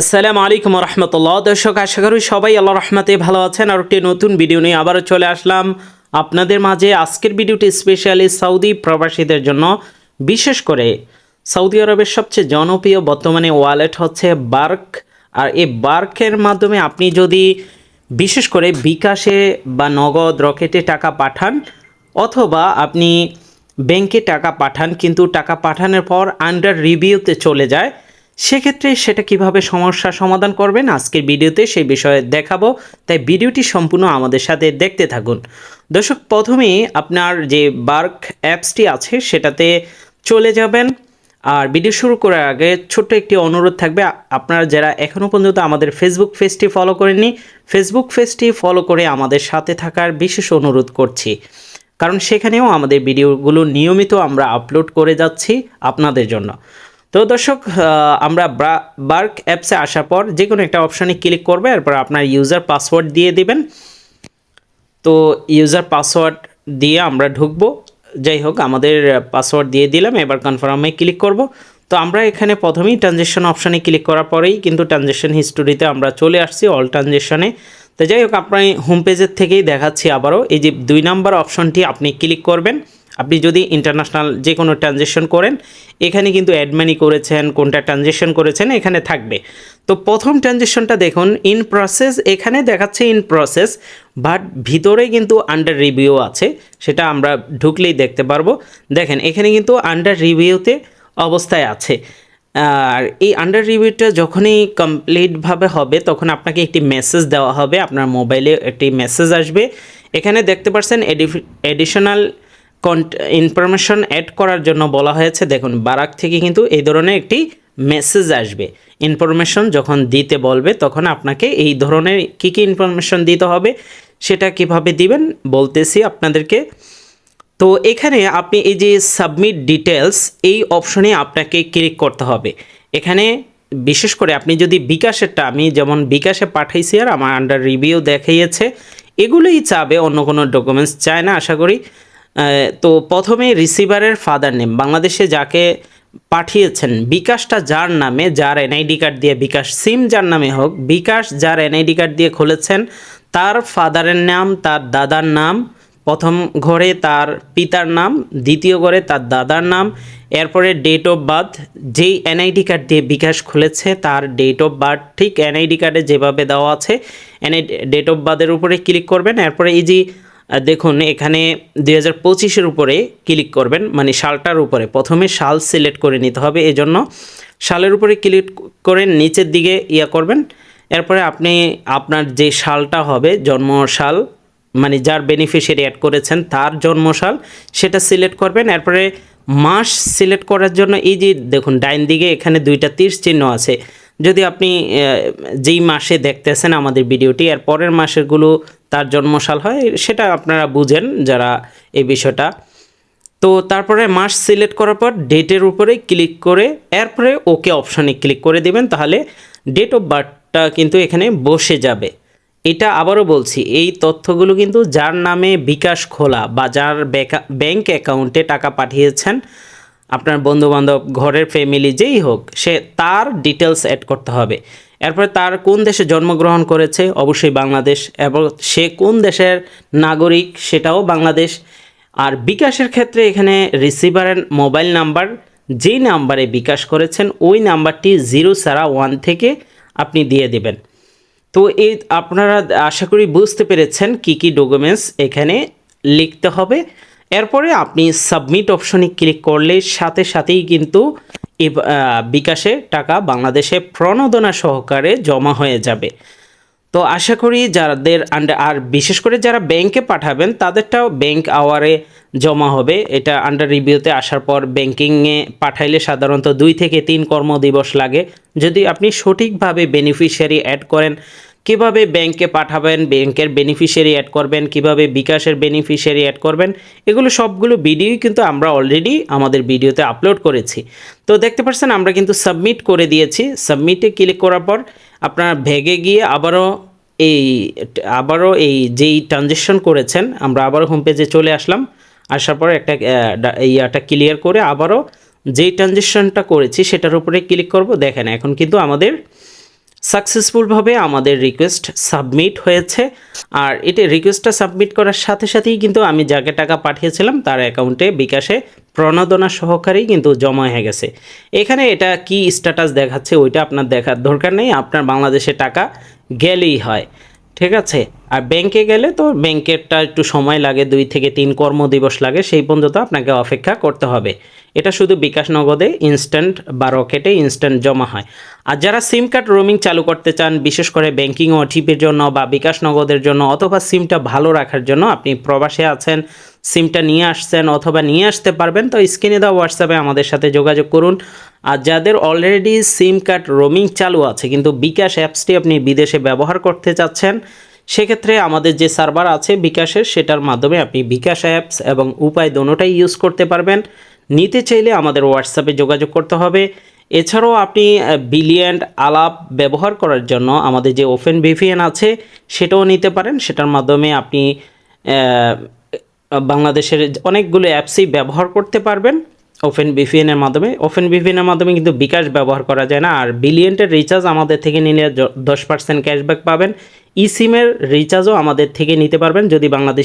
আসসালামু আলাইকুম রহমতুল্লাহ দর্শক, আশা করি সবাই আল্লাহ রহমতে ভালো আছেন। আর একটি নতুন ভিডিও নিয়ে আবারও চলে আসলাম আপনাদের মাঝে আজকের ভিডিওটি স্পেশালি সৌদি প্রবাসীদের জন্য। বিশেষ করে সৌদি আরবের সবচেয়ে জনপ্রিয় বর্তমানে ওয়ালেট হচ্ছে বার্ক আর এই বার্কের মাধ্যমে আপনি যদি বিশেষ করে বিকাশে বা নগদ রকেটে টাকা পাঠান, অথবা আপনি ব্যাংকে টাকা পাঠান, কিন্তু টাকা পাঠানোর পর আন্ডার রিভিউতে চলে যায় সেক্ষেত্রে সেটা কীভাবে সমস্যার সমাধান করবেন আজকের ভিডিওতে সেই বিষয়ে দেখাবো। তাই ভিডিওটি সম্পূর্ণ আমাদের সাথে দেখতে থাকুন। দর্শক প্রথমেই আপনার যে বার্ক অ্যাপসটি আছে সেটাতে চলে যাবেন। আর ভিডিও শুরু করার আগে ছোট্ট একটি অনুরোধ থাকবে। আপনারা যারা এখনও পর্যন্ত আমাদের ফেসবুক পেজটি ফলো করেননি ফেসবুক পেজটি ফলো করে আমাদের সাথে থাকার বিশেষ অনুরোধ করছি। কারণ সেখানেও আমাদের ভিডিওগুলো নিয়মিত আমরা আপলোড করে যাচ্ছি আপনাদের জন্য। তো দর্শক আমরা বার্ক অ্যাপসে আসার পর যে কোনো একটা অপশানে ক্লিক করবে, এরপর আপনার ইউজার পাসওয়ার্ড দিয়ে দিবেন। তো ইউজার পাসওয়ার্ড দিয়ে আমরা ঢুকবো। যাই হোক, আমাদের পাসওয়ার্ড দিয়ে দিলাম, এবার কনফার্মে ক্লিক করব। তো আমরা এখানে প্রথমেই ট্রানজেকশন অপশানে ক্লিক করার পরেই কিন্তু ট্রানজেকশন হিস্টোরিতে আমরা চলে আসছি অল ট্রানজেকশনে তো যাই হোক, আপনার হোম পেজের থেকেই দেখাচ্ছি আবারও। এই যে দুই নাম্বার অপশনটি আপনি ক্লিক করবেন। আপনি যদি ইন্টারন্যাশনাল যে কোনো ট্রানজেকশন করেন, এখানে কিন্তু অ্যাড মানি করেছেন, কোনটা ট্রানজেকশন করেছেন, এখানে থাকবে। তো প্রথম ট্রানজেকশনটা দেখুন ইন প্রসেস এখানে দেখাচ্ছে ইন প্রসেস বাট ভিতরে কিন্তু আন্ডার রিভিউ আছে, সেটা আমরা ঢুকলেই দেখতে পারব। দেখেন, এখানে কিন্তু আন্ডার রিভিউতে অবস্থায় আছে। আর এই আন্ডার রিভিউটা যখনই কমপ্লিটভাবে হবে, তখন আপনাকে একটি মেসেজ দেওয়া হবে, আপনার মোবাইলে একটি মেসেজ আসবে। এখানে দেখতে পাচ্ছেন এডিশনাল ইনফরমেশন অ্যাড করার জন্য বলা হয়েছে, দেখুন, বারাক থেকে কিন্তু এই ধরনের একটি মেসেজ আসবে। ইনফরমেশন যখন দিতে বলবে, তখন আপনাকে এই ধরনের কী কী ইনফরমেশন দিতে হবে, সেটা কীভাবে দিবেন বলতেছি আপনাদেরকে। তো এখানে আপনি এই যে সাবমিট ডিটেলস এই অপশনে আপনাকে ক্লিক করতে হবে। এখানে বিশেষ করে আপনি যদি বিকাশেরটা, আমি যেমন বিকাশে পাঠাইছি আর আমার আন্ডার রিভিউ দেখাইয়েছে, এগুলোই চাবে অন্য কোনো ডকুমেন্টস চায় না, আশা করি। তো প্রথমে রিসিভারের ফাদার নেম বাংলাদেশে যাকে পাঠিয়েছেন, বিকাশটা যার নামে, যার এনআইডি কার্ড দিয়ে বিকাশ সিম যার নামে হোক, বিকাশ যার এনআইডি কার্ড দিয়ে খুলেছেন, তার ফাদারের নাম, তার দাদার নাম, প্রথম ঘরে তার পিতার নাম, দ্বিতীয় ঘরে তার দাদার নাম, এরপরে ডেট অফ বার্থ যেই এনআইডি কার্ড দিয়ে বিকাশ খুলেছে, তার ডেট অফ বার্থ ঠিক এনআইডি কার্ডে যেভাবে দেওয়া আছে এনআই ডেট অফ বার্থের উপরে ক্লিক করবেন, এরপরে এই যে দেখুন, এখানে দুই হাজার পঁচিশের উপরে ক্লিক করবেন মানে সালটার উপরে। প্রথমে সাল সিলেক্ট করে নিতে হবে এই জন্য সালের উপরে ক্লিক করে নিচের দিকে ইয়া করবেন। এরপরে আপনি আপনার যে সালটা হবে জন্ম সাল মানে যার বেনিফিশিয়ারি অ্যাড করেছেন, তার জন্মসাল সেটা সিলেক্ট করবেন। এরপরে মাস সিলেক্ট করার জন্য এই যে, দেখুন, ডাইন দিকে এখানে দুইটা তীর চিহ্ন আছে। যদি আপনি যেই মাসে দেখতেছেন আমাদের ভিডিওটি এর পরের মাসেরগুলো তার জন্মসাল হয়, সেটা আপনারা বুঝেন যারা এই বিষয়টা। তো তারপরে মাস সিলেক্ট করার পর ডেটের উপরে ক্লিক করে, এরপরে ওকে অপশানে ক্লিক করে দেবেন, তাহলে ডেট অফ বার্থটা কিন্তু এখানে বসে যাবে। এটা আবারও বলছি, এই তথ্যগুলো কিন্তু যার নামে বিকাশ খোলা বা যার ব্যাংক অ্যাকাউন্টে টাকা পাঠিয়েছেন, আপনার বন্ধুবান্ধব, ঘরের ফ্যামিলি, যেই হোক, সে তার ডিটেলস অ্যাড করতে হবে। এরপরে তার কোন দেশে জন্মগ্রহণ করেছে? অবশ্যই বাংলাদেশ। এবং সে কোন দেশের নাগরিক সেটাও বাংলাদেশ। আর বিকাশের ক্ষেত্রে এখানে রিসিভারের মোবাইল নাম্বার যেই নাম্বারে বিকাশ করেছেন, ওই নাম্বারটি জিরো সারা ওয়ান থেকে আপনি দিয়ে দেবেন। তো এই আপনারা আশা করি বুঝতে পেরেছেন কি কি ডকুমেন্টস এখানে লিখতে হবে। এরপরে আপনি সাবমিট অপশনে ক্লিক করলে সাথে সাথেই কিন্তু বিকাশে টাকা বাংলাদেশে প্রণোদনা সহকারে জমা হয়ে যাবে। তো আশা করি যাদের আন্ডার আর বিশেষ করে যারা ব্যাংকে পাঠাবেন, তাদেরটাও ব্যাংক আওয়ারে জমা হবে। এটা আন্ডার রিভিউতে আসার পর ব্যাংকিংয়ে পাঠাইলে সাধারণত দুই থেকে তিন কর্মদিবস লাগে। যদি আপনি সঠিকভাবে বেনিফিশিয়ারি অ্যাড করেন কীভাবে ব্যাংকে পাঠাবেন, ব্যাংকের বেনিফিশিয়ারি অ্যাড করবেন, কীভাবে বিকাশের বেনিফিশিয়ারি অ্যাড করবেন, এগুলো সবগুলো ভিডিওই কিন্তু আমরা অলরেডি আমাদের ভিডিওতে আপলোড করেছি। তো দেখতে পাচ্ছেন আমরা কিন্তু সাবমিট করে দিয়েছি। সাবমিটে ক্লিক করার পর আপনার ভেগে গিয়ে আবারও এই আবারও এই যেই ট্রানজেকশন করেছেন, আমরা আবারও হোম পেজে চলে আসলাম। আসার পর একটা ইয়াটা ক্লিয়ার করে আবারও যেই ট্রানজেকশনটা করেছি, সেটার উপরে ক্লিক করব। দেখেন, এখন কিন্তু আমাদের সাকসেসফুলভাবে আমাদের রিকোয়েস্ট সাবমিট হয়েছে। আর এটি রিকোয়েস্টটা সাবমিট করার সাথে সাথেই কিন্তু আমি যাকে টাকা পাঠিয়েছিলাম তার অ্যাকাউন্টে বিকাশে প্রণোদনা সহকারেই কিন্তু জমা হয়ে গেছে। এখানে এটা কি স্ট্যাটাস দেখাচ্ছে ওইটা আপনার দেখার দরকার নেই। আপনার বাংলাদেশে টাকা গেলেই হয়। ঠিক আছে? আর ব্যাংকে গেলে তো ব্যাংকেরটা একটু সময় লাগে, দুই থেকে তিন কর্মদিবস লাগে, সেই পর্যন্ত আপনাকে অপেক্ষা করতে হবে। এটা শুধু বিকাশ নগদে ইনস্ট্যান্ট বা রকেটে ইনস্ট্যান্ট জমা হয়। আর যারা সিম কার্ড রোমিং চালু করতে চান, বিশেষ করে ব্যাংকিং ওটিপির জন্য বা বিকাশ নগদের জন্য, অথবা সিমটা ভালো রাখার জন্য আপনি প্রবাসে আছেন সিমটা নিয়ে আসছেন অথবা নিয়ে আসতে পারবেন, তো স্ক্রিনে দেওয়া হোয়াটসঅ্যাপে আমাদের সাথে যোগাযোগ করুন। আর যাদের অলরেডি সিম কার্ড রোমিং চালু আছে, কিন্তু বিকাশ অ্যাপসটি আপনি বিদেশে ব্যবহার করতে চাচ্ছেন সেক্ষেত্রে আমাদের যে সার্ভার আছে বিকাশের, সেটার মাধ্যমে আপনি বিকাশ অ্যাপস এবং উপায় দোনোটাই ইউজ করতে পারবেন। নিতে চাইলে আমাদের হোয়াটসঅ্যাপে যোগাযোগ করতে হবে। এছাড়াও আপনি বিলিয়েন্ট আলাপ ব্যবহার করার জন্য আমাদের যে ওপেন ভিভিএন আছে, সেটাও নিতে পারেন। সেটার মাধ্যমে আপনি বাংলাদেশের অনেকগুলো অ্যাপসই ব্যবহার করতে পারবেন। ওপেন বিপিএনের মাধ্যমে। ওপেন বিপিএনের মাধ্যমে কিন্তু বিকাশ ব্যবহার করা যায় না। আর বিলিয়েন্টের রিচার্জ আমাদের থেকে নিলে দশ পার্সেন্ট ক্যাশব্যাক পাবেন। ই সিমের রিচার্জও আমাদের থেকে নিতে পারবেন যদি বাংলাদেশ